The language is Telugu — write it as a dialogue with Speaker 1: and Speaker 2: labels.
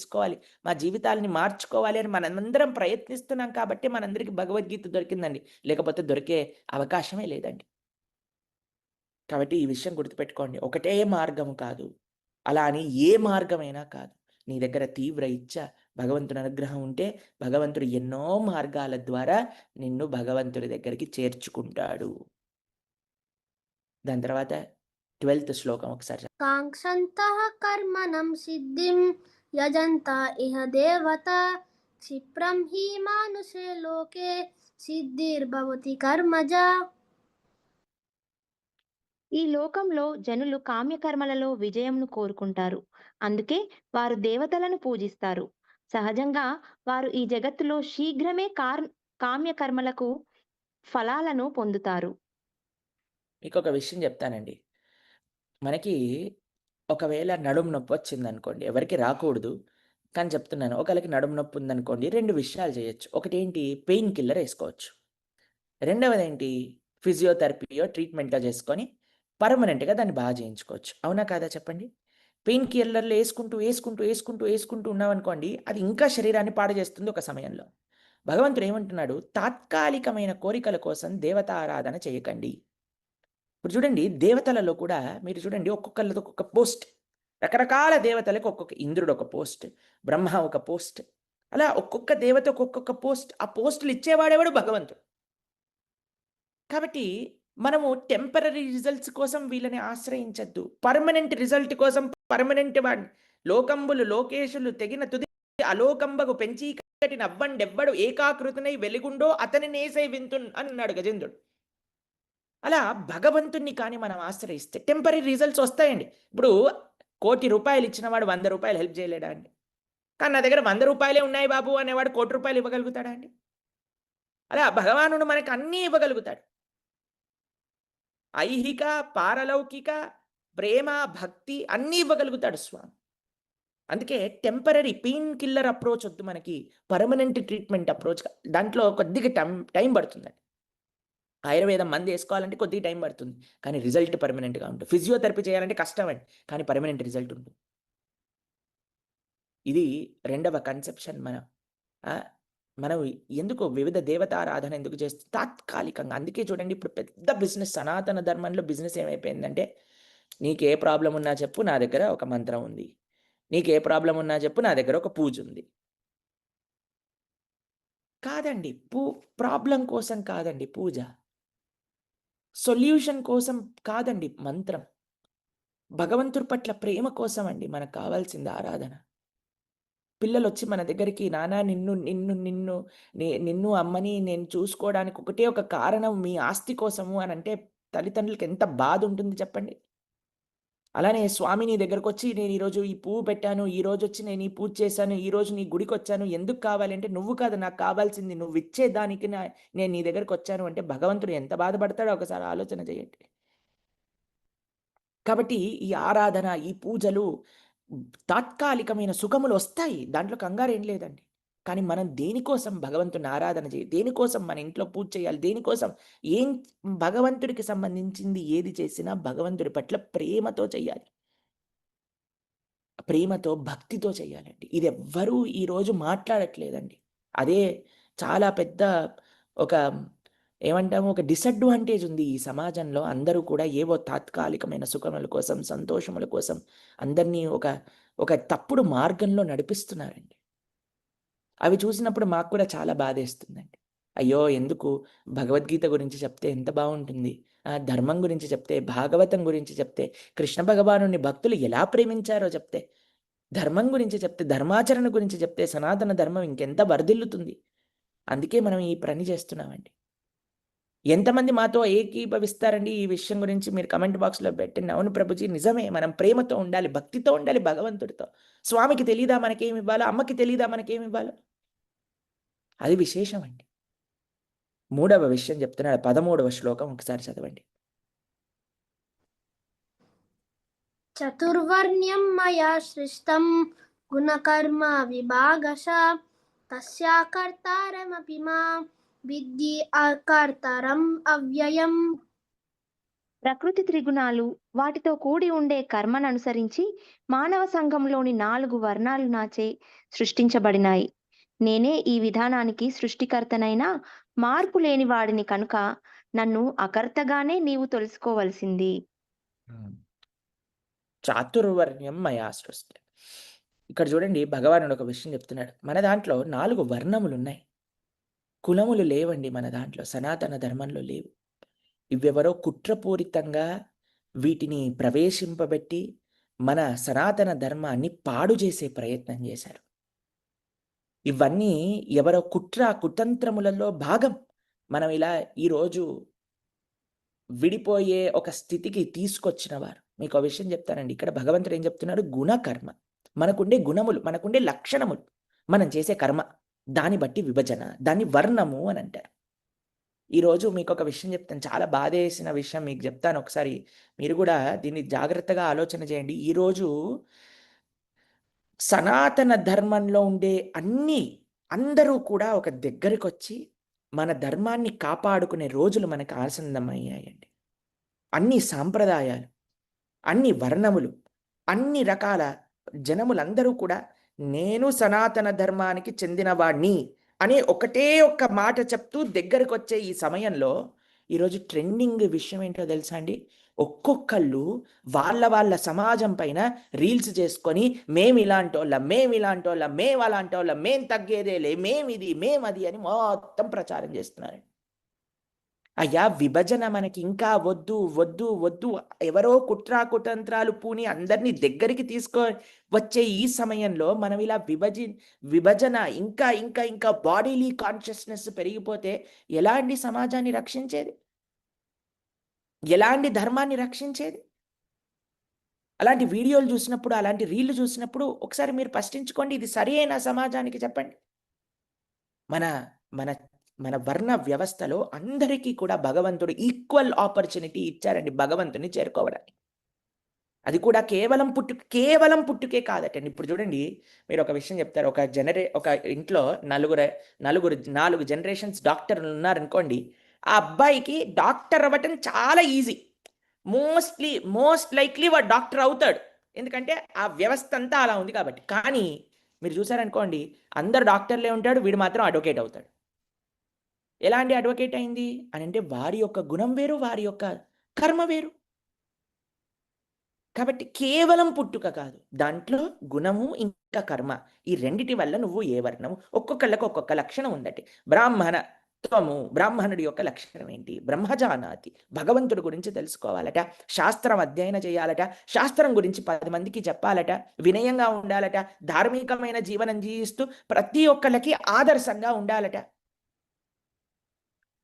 Speaker 1: తెలుసుకోవాలి. మా జీవితాలని మార్చుకోవాలి అని మనందరం ప్రయత్నిస్తున్నాం కాబట్టి మనందరికీ భగవద్గీత దొరికిందండి. లేకపోతే దొరికే అవకాశమే లేదండి. కాబట్టి ఈ విషయం గుర్తుపెట్టుకోండి. ఒకటే మార్గం కాదు. అలా అని ఏ మార్గమైనా కాదు. నీ దగ్గర తీవ్ర ఇచ్చ భగవంతుని అనుగ్రహం ఉంటే భగవంతుడు ఎన్నో మార్గాల ద్వారా నిన్ను భగవంతుడి దగ్గరికి చేర్చుకుంటాడు. దాని తర్వాత ట్వెల్త్ శ్లోకం ఒకసారి
Speaker 2: కాంక్షంతః కర్మణం సిద్ధిం యజంత ఇహ దేవత క్షిప్రం హి మానుషే లోకే సిద్ధిర్భవతి కర్మజ
Speaker 3: ఈ లోకంలో జనులు కామ్యకర్మలలో విజయంను కోరుకుంటారు. అందుకే వారు దేవతలను పూజిస్తారు. సహజంగా వారు ఈ జగత్తులో శీఘ్రమే కార్ కామ్యకర్మలకు ఫలాలను పొందుతారు.
Speaker 1: మీకు ఒక విషయం చెప్తానండి. మనకి ఒకవేళ నడుము నొప్పి వచ్చింది అనుకోండి ఎవరికి రాకూడదు కానీ చెప్తున్నాను. ఒకవేళకి నడుము నొప్పి ఉందనుకోండి రెండు విషయాలు చేయొచ్చు. ఒకటి ఏంటి పెయిన్ కిల్లర్ వేసుకోవచ్చు. రెండవది ఏంటి ఫిజియోథెరపీయో ట్రీట్మెంట్లో చేసుకొని పర్మనెంట్గా దాన్ని బాగా చేయించుకోవచ్చు. అవునా కాదా చెప్పండి? పెయిన్ కిల్లర్లు వేసుకుంటూ వేసుకుంటూ వేసుకుంటూ వేసుకుంటూ ఉన్నామనుకోండి అది ఇంకా శరీరాన్ని పాడు చేస్తుంది ఒక సమయంలో. భగవంతుడు ఏమంటున్నాడు? తాత్కాలికమైన కోరికల కోసం దేవతారాధన చేయకండి. ఇప్పుడు చూడండి దేవతలలో కూడా మీరు చూడండి ఒక్కొక్కళ్ళది ఒక్కొక్క పోస్ట్. రకరకాల దేవతలకు ఒక్కొక్క ఇంద్రుడు ఒక పోస్ట్ బ్రహ్మ ఒక పోస్ట్. అలా ఒక్కొక్క దేవత ఒక్కొక్క పోస్ట్ ఆ పోస్టులు ఇచ్చేవాడేవాడు? భగవంతుడు. కాబట్టి మనము టెంపరీ రిజల్ట్స్ కోసం వీళ్ళని ఆశ్రయించద్దు. పర్మనెంట్ రిజల్ట్ కోసం పర్మనెంట్ వాడిని. లోకంబులు లోకేశులు తెగిన తుది అలోకంబకు పెంచి కట్టిన అవ్వండెవ్వడు ఏకాకృతినై వెలుగుండో అతని నేసై వింతున్ అన్నాడు గజేంద్రుడు. అలా భగవంతుణ్ణి కానీ మనం ఆశ్రయిస్తే టెంపరీ రిజల్ట్స్ వస్తాయండి. ఇప్పుడు కోటి రూపాయలు ఇచ్చినవాడు వంద రూపాయలు హెల్ప్ చేయలేడా అండి? కానీ నా దగ్గర వంద రూపాయలే ఉన్నాయి బాబు అనేవాడు కోటి రూపాయలు ఇవ్వగలుగుతాడా అండి? అలా భగవానుడు మనకు అన్నీ ఇవ్వగలుగుతాడు. ఐహిక పారలౌకిక ప్రేమ భక్తి అన్నీ ఇవ్వగలుగుతాడు స్వామి. అందుకే టెంపరీ పెయిన్ కిల్లర్ అప్రోచ్ వద్దు మనకి పర్మనెంట్ ట్రీట్మెంట్ అప్రోచ్ దాంట్లో కొద్దిగా టైం టైం పడుతుందండి. ఆయుర్వేదం మంది వేసుకోవాలంటే కొద్దిగా టైం పడుతుంది. కానీ రిజల్ట్ పర్మనెంట్గా ఉంటుంది. ఫిజియోథెరపీ చేయాలంటే కష్టం అండి కానీ పర్మనెంట్ రిజల్ట్ ఉంటుంది. ఇది రెండవ కన్సెప్షన్ మన మనం ఎందుకు వివిధ దేవతారాధన ఎందుకు చేస్తే తాత్కాలికంగా. అందుకే చూడండి ఇప్పుడు పెద్ద బిజినెస్ సనాతన ధర్మంలో బిజినెస్ ఏమైపోయిందంటే నీకు ఏ ప్రాబ్లం ఉన్నా చెప్పు నా దగ్గర ఒక మంత్రం ఉంది. నీకు ఏ ప్రాబ్లం ఉన్నా చెప్పు నా దగ్గర ఒక పూజ ఉంది. కాదండి. పూ ప్రాబ్లం కోసం కాదండి పూజ. సొల్యూషన్ కోసం కాదండి మంత్రం. భగవంతుడి పట్ల ప్రేమ కోసం అండి మనకు కావాల్సింది ఆరాధన. పిల్లలు వచ్చి మన దగ్గరికి నానా నిన్ను నిన్ను నిన్ను నిన్ను అమ్మని నేను చూసుకోవడానికి ఒకటే ఒక కారణం మీ ఆస్తి కోసము అని అంటే తల్లిదండ్రులకి ఎంత బాధ ఉంటుంది చెప్పండి. అలానే స్వామి నీ దగ్గరకు వచ్చి నేను ఈరోజు ఈ పువ్వు పెట్టాను ఈ రోజు వచ్చి నేను ఈ పూజ చేశాను ఈ రోజు నీ గుడికి వచ్చాను ఎందుకు కావాలి అంటే నువ్వు కాదు నాకు కావాల్సింది నువ్వు ఇచ్చే దానికి నా నేను నీ దగ్గరకు వచ్చాను అంటే భగవంతుడు ఎంత బాధపడతాడో ఒకసారి ఆలోచన చేయండి. కాబట్టి ఈ ఆరాధన ఈ పూజలు తాత్కాలికమైన సుఖములు వస్తాయి. దాంట్లో కంగారు ఏం లేదండి. కానీ మనం దేనికోసం భగవంతుని ఆరాధన చేయాలి దేనికోసం మన ఇంట్లో పూజ చేయాలి? దేనికోసం ఏం భగవంతుడికి సంబంధించింది ఏది చేసినా భగవంతుడి పట్ల ప్రేమతో చేయాలి. ప్రేమతో భక్తితో చేయాలండి. ఇది ఎవ్వరూ ఈరోజు మాట్లాడట్లేదండి. అదే చాలా పెద్ద ఒక ఏమంటాము ఒక డిసడ్వాంటేజ్ ఉంది ఈ సమాజంలో. అందరూ కూడా ఏవో తాత్కాలికమైన సుఖముల కోసం సంతోషముల కోసం అందరినీ ఒక ఒక తప్పుడు మార్గంలో నడిపిస్తున్నారండి. అవి చూసినప్పుడు మాకు కూడా చాలా బాధేస్తుందండి. అయ్యో! ఎందుకు? భగవద్గీత గురించి చెప్తే ఎంత బాగుంటుంది ఆ ధర్మం గురించి చెప్తే భాగవతం గురించి చెప్తే కృష్ణ భగవాను భక్తులు ఎలా ప్రేమించారో చెప్తే ధర్మం గురించి చెప్తే ధర్మాచరణ గురించి చెప్తే సనాతన ధర్మం ఇంకెంత వరదిల్లుతుంది? అందుకే మనం ఈ పని చేస్తున్నామండి. ఎంతమంది మాతో ఏకీభవిస్తారండి ఈ విషయం గురించి మీరు కమెంట్ బాక్స్లో పెట్టండి. అవును ప్రభుజీ నిజమే. మనం ప్రేమతో ఉండాలి భక్తితో ఉండాలి భగవంతుడితో. స్వామికి తెలీదా మనకేమి ఇవ్వాలో? అమ్మకి తెలీదా మనకేమి ఇవ్వాలో? అది విశేషం అండి మూడవ విషయం చెప్తున్నాడు. పదమూడవ శ్లోకం ఒకసారి చదవండి.
Speaker 2: చతుర్వర్ణ్యం మయా సృష్టం గుణకర్మ విభాగశ తస్యాకర్తారమపి మా విద్ధి అకర్తారం అవ్యయం.
Speaker 3: ప్రకృతి త్రిగుణాలు వాటితో కూడి ఉండే కర్మను అనుసరించి మానవ సంఘంలోని నాలుగు వర్ణాలు నాచే సృష్టించబడినాయి. నేనే ఈ విధానానికి సృష్టికర్తనైనా మార్పు లేని వాడిని కనుక నన్ను అకర్తగానే నీవు తెలుసుకోవలసింది.
Speaker 1: చాతుర్వర్ణ్యం మయా సృష్టి. ఇక్కడ చూడండి భగవానుడు ఒక విషయం చెప్తున్నాడు. మన దాంట్లో నాలుగు వర్ణములు ఉన్నాయి కులములు లేవండి మన దాంట్లో సనాతన ధర్మంలో లేవు. ఇవెవరో కుట్రపూరితంగా వీటిని ప్రవేశింపబెట్టి మన సనాతన ధర్మాన్ని పాడు చేసే ప్రయత్నం చేశారు. ఇవన్నీ ఎవరో కుట్ర కుతంత్రములలో భాగం. మనం ఇలా ఈరోజు విడిపోయే ఒక స్థితికి తీసుకొచ్చిన వారు. మీకు ఒక విషయం చెప్తానండి. ఇక్కడ భగవంతుడు ఏం చెప్తున్నాడు? గుణకర్మ. మనకుండే గుణములు మనకుండే లక్షణములు. మనం చేసే కర్మ. దాన్ని బట్టి విభజన దాన్ని వర్ణము అని అంటారు. ఈరోజు మీకు ఒక విషయం చెప్తాను. చాలా బాధేసిన విషయం మీకు చెప్తాను. ఒకసారి మీరు కూడా దీన్ని జాగ్రత్తగా ఆలోచన చేయండి. ఈరోజు సనాతన ధర్మంలో ఉండే అన్ని అందరూ కూడా ఒక దగ్గరికి వచ్చి మన ధర్మాన్ని కాపాడుకునే రోజులు మనకు ఆసన్నమయ్యాయండి. అన్ని సాంప్రదాయాలు అన్ని వర్ణములు అన్ని రకాల జనములందరూ కూడా నేను సనాతన ధర్మానికి చెందినవాణ్ణి అనే ఒకటే ఒక్క మాట చెప్తూ దగ్గరకు వచ్చే ఈ సమయంలో ఈరోజు ట్రెండింగ్ విషయం ఏంటో తెలుసా అండి? ఒక్కొక్కళ్ళు వాళ్ళ వాళ్ళ సమాజం పైన రీల్స్ చేసుకొని మేము ఇలాంటి వాళ్ళ మేము ఇలాంటి వాళ్ళ మేము అలాంటి వాళ్ళ మేము తగ్గేదేలే మేము ఇది మేము అది అని మొత్తం ప్రచారం చేస్తున్నారు అయ్యా విభజన మనకి ఇంకా వద్దు వద్దు వద్దు. ఎవరో కుట్రా కుతంత్రాలు పూని అందరినీ దగ్గరికి తీసుకో వచ్చే ఈ సమయంలో మనం ఇలా విభజి విభజన ఇంకా ఇంకా ఇంకా బాడీలీ కాన్షియస్నెస్ పెరిగిపోతే ఎలాంటి సమాజాన్ని రక్షించేది? ఎలాంటి ధర్మాన్ని రక్షించేది? అలాంటి వీడియోలు చూసినప్పుడు అలాంటి రీళ్ళు చూసినప్పుడు ఒకసారి మీరు ప్రశ్నించుకోండి ఇది సరి అయిన సమాజానికి చెప్పండి. మన మన మన వర్ణ వ్యవస్థలో అందరికీ కూడా భగవంతుడు ఈక్వల్ ఆపర్చునిటీ ఇచ్చారండి భగవంతుని చేరుకోవడానికి. అది కూడా కేవలం పుట్టు కేవలం పుట్టుకే కాదటండి. ఇప్పుడు చూడండి మీరు ఒక విషయం చెప్తారు. ఒక జనరే ఒక ఇంట్లో నలుగురు నలుగురు నాలుగు జనరేషన్స్ డాక్టర్లు ఉన్నారనుకోండి ఆ అబ్బాయికి డాక్టర్ అవ్వటం చాలా ఈజీ మోస్ట్లీ మోస్ట్ లైక్లీ వాడు డాక్టర్ అవుతాడు. ఎందుకంటే ఆ వ్యవస్థ అంతా అలా ఉంది కాబట్టి. కానీ మీరు చూసారనుకోండి అందరు డాక్టర్లే ఉంటాడు వీడు మాత్రం అడ్వకేట్ అవుతాడు. ఎలాంటి అడ్వకేట్ అయింది? అని అంటే వారి యొక్క గుణం వేరు వారి యొక్క కర్మ వేరు. కాబట్టి కేవలం పుట్టుక కాదు దాంట్లో గుణము ఇంకా కర్మ ఈ రెండిటి వల్ల నువ్వు ఏ వర్ణము? ఒక్కొక్కళ్ళకు ఒక్కొక్క లక్షణం ఉందటి. బ్రాహ్మణ త్వము బ్రాహ్మణుడి యొక్క లక్షణం ఏంటి? బ్రహ్మజానాతి భగవంతుడి గురించి తెలుసుకోవాలట శాస్త్రం అధ్యయనం చేయాలట శాస్త్రం గురించి పది మందికి చెప్పాలట వినయంగా ఉండాలట ధార్మికమైన జీవనం జీవిస్తూ ప్రతి ఒక్కళ్ళకి ఆదర్శంగా ఉండాలట.